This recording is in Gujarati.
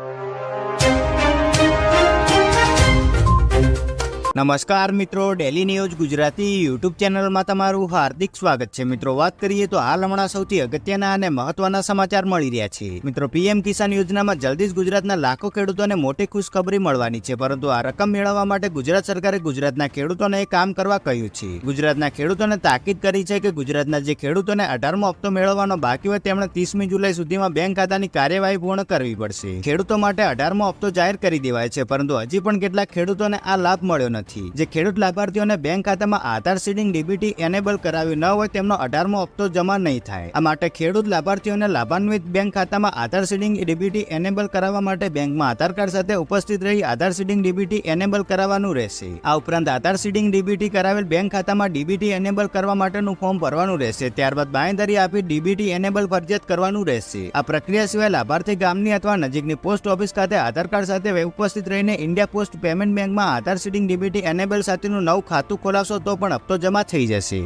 you. નમસ્કાર મિત્રો ડેલી ન્યૂઝ ગુજરાતી યુટ્યુબ ચેનલમાં તમારું હાર્દિક સ્વાગત છે. મિત્રો, વાત કરીએ તો હાલ હમણાં સૌથી અગત્યના અને મહત્વના સમાચાર મળી રહ્યા છે. મિત્રો, પીએમ કિસાન યોજનામાં જલ્દી જ ગુજરાતના લાખો ખેડૂતોને મોટી ખુશખબરી મળવાની છે, પરંતુ આ રકમ મેળવવા માટે ગુજરાત સરકારે ગુજરાતના ખેડૂતોને એ કામ કરવા કહ્યું છે. ગુજરાતના ખેડૂતોને તાકીદ કરી છે કે ગુજરાતના જે ખેડૂતોને અઢારમો હપ્તો મેળવવાનો બાકી હોય, તેમણે ત્રીસમી જુલાઈ સુધીમાં બેંક ખાતાની કાર્યવાહી પૂર્ણ કરવી પડશે. ખેડૂતો માટે અઢારમો હપ્તો જાહેર કરી દેવાય છે, પરંતુ હજી પણ કેટલાક ખેડૂતોને આ લાભ મળ્યો નથી. જે ખેડૂત લાભાર્થીઓને બેંક ખાતામાં આધાર સીડિંગ, ડીબીટી એનેબલ કરાવ્યું ન હોય તેમનો અઢારમો હપ્તો જમા નહીં થાય. આ માટે ખેડૂત લાભાર્થીઓને લાભાન્વિત બેંક ખાતામાં આધાર સીડિંગ, ડીબીટી એનેબલ કરાવવા માટે બેંકમાં આધાર કાર્ડ સાથે ઉપસ્થિત રહી આધાર સીડિંગ, ડીબીટી એનેબલ કરાવવાનું રહેશે. આ ઉપરાંત આધાર સીડિંગ, ડીબીટી કરાવેલ બેંક ખાતામાં ડીબીટી એનેબલ કરવા માટેનું ફોર્મ ભરવાનું રહેશે. ત્યારબાદ બાંયધરી આપી ડીબીટી એનેબલ ફરજિયાત કરવાનું રહેશે. આ પ્રક્રિયા સિવાય લાભાર્થી ગામની અથવા નજીકની પોસ્ટ ઓફિસ ખાતે આધાર કાર્ડ સાથે ઉપસ્થિત રહીને ઇન્ડિયા પોસ્ટ પેમેન્ટ બેંકમાં આધાર સીડિંગ, ડીબીટી એનેબલ સાથેનું નવું ખાતું ખોલાવશો તો પણ હપ્તો જમા થઈ જશે.